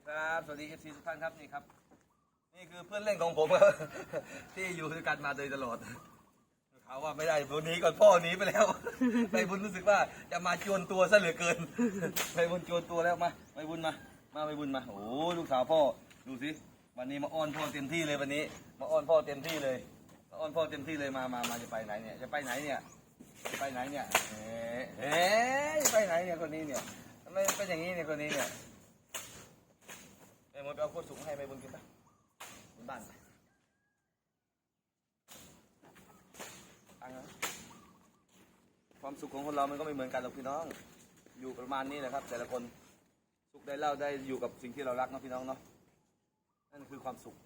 ดีครับ สวัสดีเอฟซีทุกท่านครับนี่ครับ นี่คือเพื่อนเล่นของผมครับที่อยู่ด้วยกันมาโดยตลอดเขาว่าไม่ได้วันนี้ก่อนพ่อหนีไปแล้วไปบุญรู้สึกว่าจะมาจวนตัวซะเหลือเกินไปบุญจวนตัวแล้วมาไปบุญมา มาไปบุญมาโอ้ลูกสาวพ่อดูสิวันนี้มาอ้อนพ่อเต็มที่เลยวันนี้ มาอ้อนพ่อเต็มที่เลยมาอ้อนพ่อเต็มที่เลยมามามาจะไปไหนเนี่ยจะไปไหนเนี่ยจะไปไหนเนี่ยเอ๊ะเอ๊ะจะไปไหนเนี่ยคนนี้เนี่ยทำไมเป็นอย่างนี้เนี่ยคนนี้เนี่ย ไอ้มดไปเอาโคตรสูงให้ไปบนกินไปบนบ้านไปตังค์นะความสุขของคนเรามันก็ไม่เหมือนกันหรอกพี่น้อง อยู่ประมาณนี้แหละครับ แต่ละคนสุขได้เล่าได้อยู่กับสิ่งที่เรารักเนาะพี่น้องเนาะนั่นคือความสุข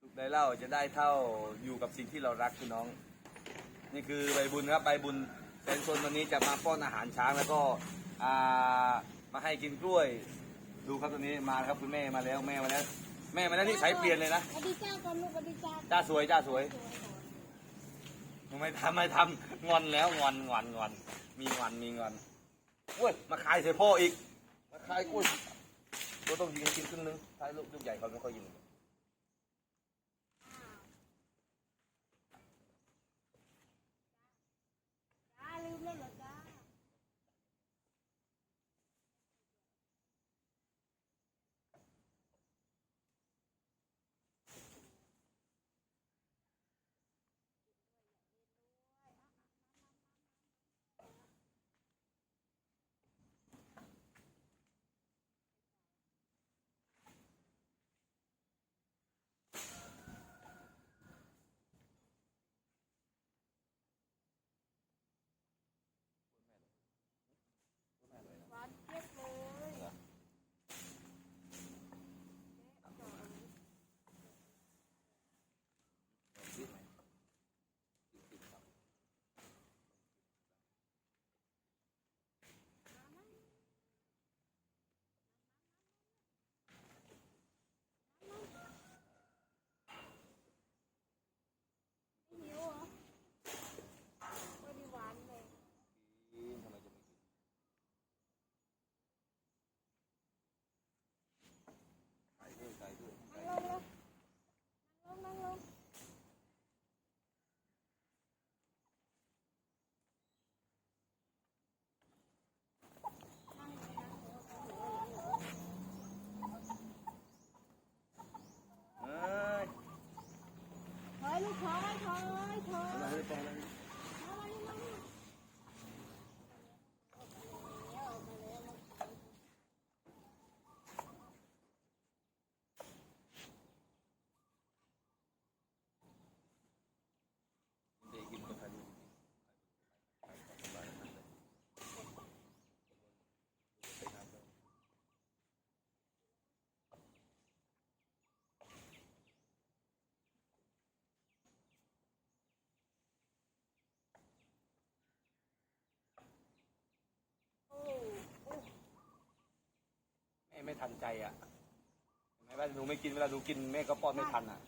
สุขได้เล่าจะได้เท่าอยู่กับสิ่งที่เรารักพี่น้อง นี่คือใบบุญครับใบบุญแสนชนวันนี้จะมาป้อนอาหารช้างแล้วก็อ่ามาให้กินกล้วย ดูครับตอนนี้มาครับคุณแม่มาแล้วแม่มาแล้ว แม่มาแล้วนี่สายเปลี่ยนเลยนะสวัสดีจ้าก่อนลูกสวัสดีจ้าจ้าสวยจ้าสวยไม่ทำไม่ทำงอนแล้วงอนงอนงอนมีงอนมีงอนเว้ยมาขายใส่พ่ออีกมาขายกล้วยก็ต้องยิงให้กินครึ่งนึงท้ายลูกลูกใหญ่เขาไม่ค่อยยิน ทันใจอะเห็นไหมว่าหนูไม่กินเวลาหนูกินแม่ก็ป้อนไม่ทันอะ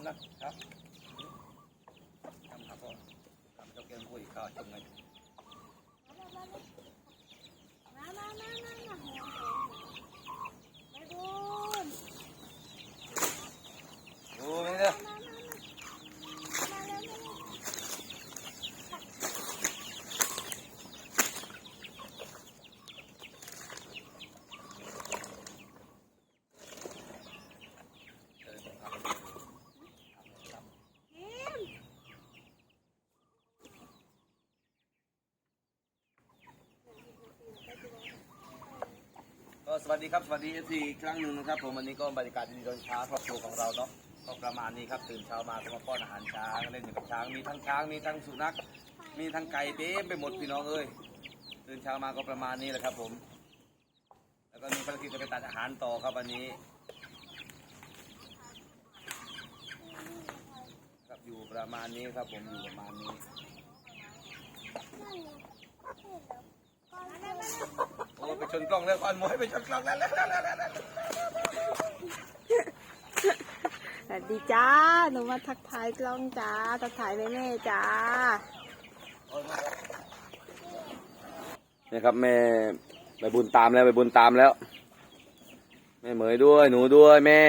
ำนะครับทำครับพ่อทำเจ้าแกงกล้วยข้าวจงไงมามามามามาไปบุญ โอ้ยเนี่ย มามามามาเลยมาเลย เออผมทำ เอ็ม ก็ส วัสดีครับสวัสดีเอฟซีครั้งหนึ่งนะครับผมวันนี้ก็บรรยากาศดีตอนเช้าครอบครัวของเราเนาะก็ประมาณนี้ครับตื่นเช้ามาก็มาป้อนอาหารช้างเล่นอยู่กับช้างมีทั้งช้างมีทั้งสุนัข มีทั้งไก่เต็มไปหมดพี่น้องเอ้ยตื่นเช้ามาก็ประมาณนี้แหละครับผม แล้วก็มีภารกิจจะไปตัดอาหารต่อครับวันนี้ครับอยู่ประมาณนี้ครับผมอยู่ประมาณนี้ เลยมาเลยโอ้ไปชนกล้องแล้วควันหมวยไปชนกล้องแล้วแล้วแล้วแล้วแล้วสวัสดีจ้า หนูมาทักทายกล้องจ้า ทักทายแม่แม่จ้านี่ครับแม่ไปบุญตามแล้วไปบุญตามแล้ว แม่เหมยด้วยหนูด้วยแม่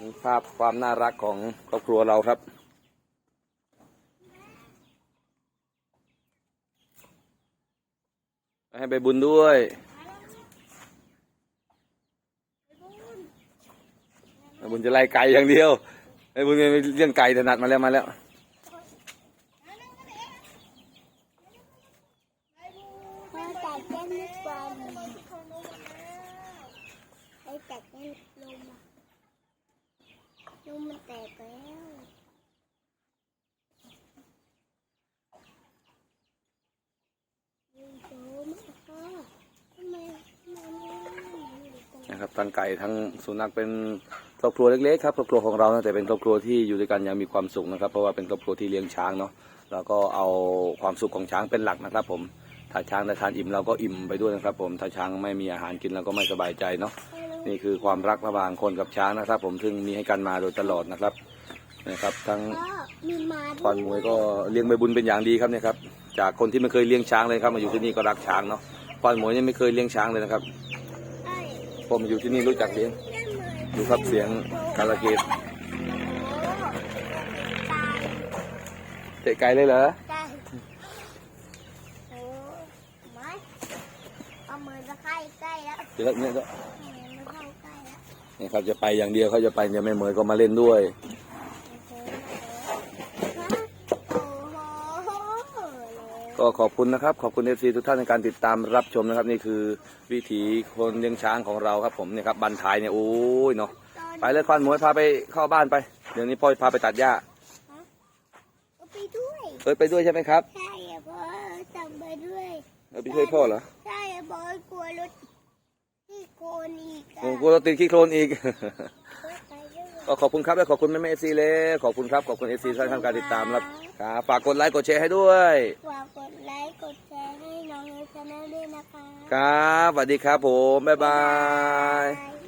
นี่ภาพความน่ารักของครอบครัวเราครับ ให้ไปบุญด้วย ไปบุญจะไล่ไก่อย่างเดียว ไปบุญเรื่องไก่ถนัดมาแล้วมาแล้วมาตัดแก้มนิดกว่าไอ้ตัดแก้มลมอะลมมันแตกแล้วโอ้โหทำไมทำไมไม่อยู่ตรง นะครับทั้งไก่ทั้งสุนัขเป็นครอบครัวเล็กๆครับครอบครัวของเรานะแต่เป็นครอบครัวที่อยู่ด้วยกันย่างมีความสุขนะครับ เพราะว่าเป็นครอบครัวที่เลี้ยงช้างเนาะแล้วก็เอาความสุขของช้างเป็นหลักนะครับ ผมถ้าช้างได้ทานอิ่มเราก็อิ่มไปด้วยนะครับ ผมถ้าช้างไม่มีอาหารกินเราก็ไม่สบายใจเนาะนี่คือความรักระหว่างคนกับช้างนะครับ ผมซึ่งมีให้กันมาโดยตลอดนะครับนะครับทั้งควานมวยก็เลี้ยงใบบุญเป็นอย่างดีครับเนี่ยครับจากคนที่ไม่เคยเลี้ยงช้างเลยครับมาอยู่ที่นี่ก็รักช้างเนาะควานมวยยังไม่เคยเลี้ยงช้างเลยนะครับ ผมอยู่ที่นี่รู้จักเลี้ยงเล่นเลยดูครับเสียงกาลเกตตายเตะไกลเลยเหรอตายโอ้ไม่เอามือจะใกล้ใกล้แล้วเดี๋ยวเนี่ยก็มือมันเข้าใกล้แล้วนี่ครับจะไปอย่างเดียวเขาจะไปเนี่ยแม่เหมยก็มาเล่นด้วย ก็ขอบคุณนะครับขอบคุณเอฟซีทุกท่านในการติดตามรับชมนะครับ นี่คือวิถีคนเลี้ยงช้างของเราครับผมเนี่ยครับบันทายเนี่ยโอ้ยเนาะตอนไปเลยควานหมวยพาไปเข้าบ้านไป เดี๋ยวนี้พ่อพาไปตัดหญ้าเอาไปด้วยเอ้ยไปด้วยใช่ไหมครับใช่อะบอสจำไปด้วยเอ้ยไปช่วยพ่อเหรอใช่อะบอสกลัวรถที่โกนอีกอะโอ้กลัวเราติดขี้โคลนอีกไปด้วยก็ขอบคุณครับและขอบคุณแม่แม่เอฟซีเลยขอบคุณครับขอบคุณเอฟซีท่านทำการติดตามครับ ครับฝากกดไลค์กดแชร์ให้ด้วยฝากกดไลค์กดแชร์ให้น้องเอชแนลด้วยนะคะ ครับสวัสดีครับผม บ๊ายบายบาย